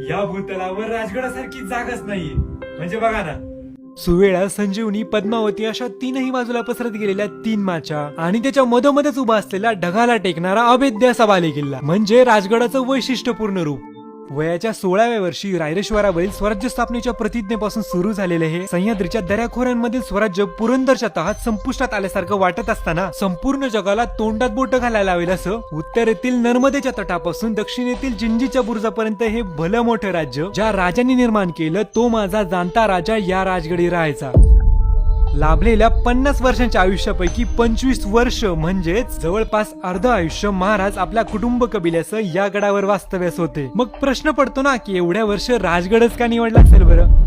या भूतलावर राजगडासारखी जागाच नाहीये. म्हणजे बघा ना. सुवेळा संजीवनी पद्मावती अशा तीनही बाजूला पसरत गेलेल्या तीन माच्या आणि त्याच्या मधोमधच उभा असलेला ढगाला टेकणारा अभेद्य असा बालेकिल्ला म्हणजे राजगडाचं वैशिष्ट्यपूर्ण रूप. वयाच्या सोळाव्या वर्षी रायरेश्वरावरील स्वराज्य स्थापनेच्या प्रतिज्ञेपासून सुरू झालेले हे सह्याद्रीच्या दऱ्याखोऱ्यांमधील स्वराज्य पुरंदरच्या तहात संपुष्टात आल्यासारखं वाटत असताना संपूर्ण जगाला तोंडात बोट घालायला लावेल असं उत्तरेतील नर्मदेच्या तटापासून दक्षिणेतील जिंजीच्या बुर्जापर्यंत हे भलं मोठं राज्य ज्या राजांनी निर्माण केलं तो माझा जाणता राजा या राजगडी राहायचा. लाभलेल्या पन्नास वर्षांच्या आयुष्यापैकी पंचवीस वर्ष म्हणजेच जवळपास अर्ध आयुष्य महाराज आपल्या कुटुंब कबिल्याचं या गडावर वास्तव्यास होते. मग प्रश्न पडतो ना की एवढ्या वर्ष राजगडच का निवडला असेल बरं?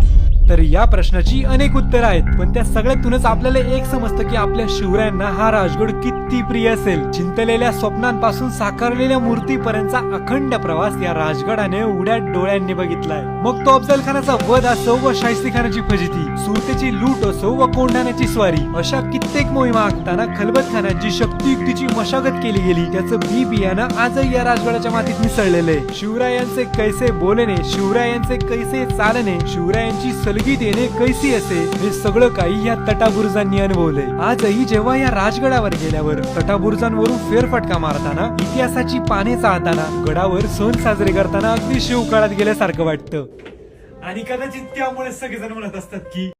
तर या प्रश्नाची अनेक उत्तरं आहेत. पण त्या सगळ्यातूनच आपल्याला एक समजतं की आपल्या शिवरायांना हा राजगड किती प्रिय असेल. चिंतलेल्या स्वप्नांपासून साकारलेल्या मूर्तीपर्यंतचा अखंड प्रवास या राजगडाने उड्या डोळ्यांनी बघितलाय. मग तो अफजल खानाचा वध असो व शाहिस्ती खानाची फजिती सुरतेची लूट असो व कोंढाण्याची स्वारी अशा कित्येक मोहिमा आखताना खलबत खानाची शक्ती युक्तीची मशागत केली गेली. त्याचं बी बियाणं आजही या राजगडाच्या मातीत मिसळलेलं आहे. शिवरायांचे कैसे बोलणे शिवरायांचे कैसे चालणे शिवरायांची सल देणे कैसी असे हे सगळं काही या तटाबुर्जांनी अनुभवलंय. आजही जेव्हा या राजगडावर गेल्यावर तटाबुर्जांवरून फेरफटका मारताना इतिहासाची पाने चाहताना गडावर सण साजरे करताना अगदी शिवकाळात गेल्यासारखं वाटतं. आणि कदाचित त्यामुळे सगळेजण म्हणत असतात की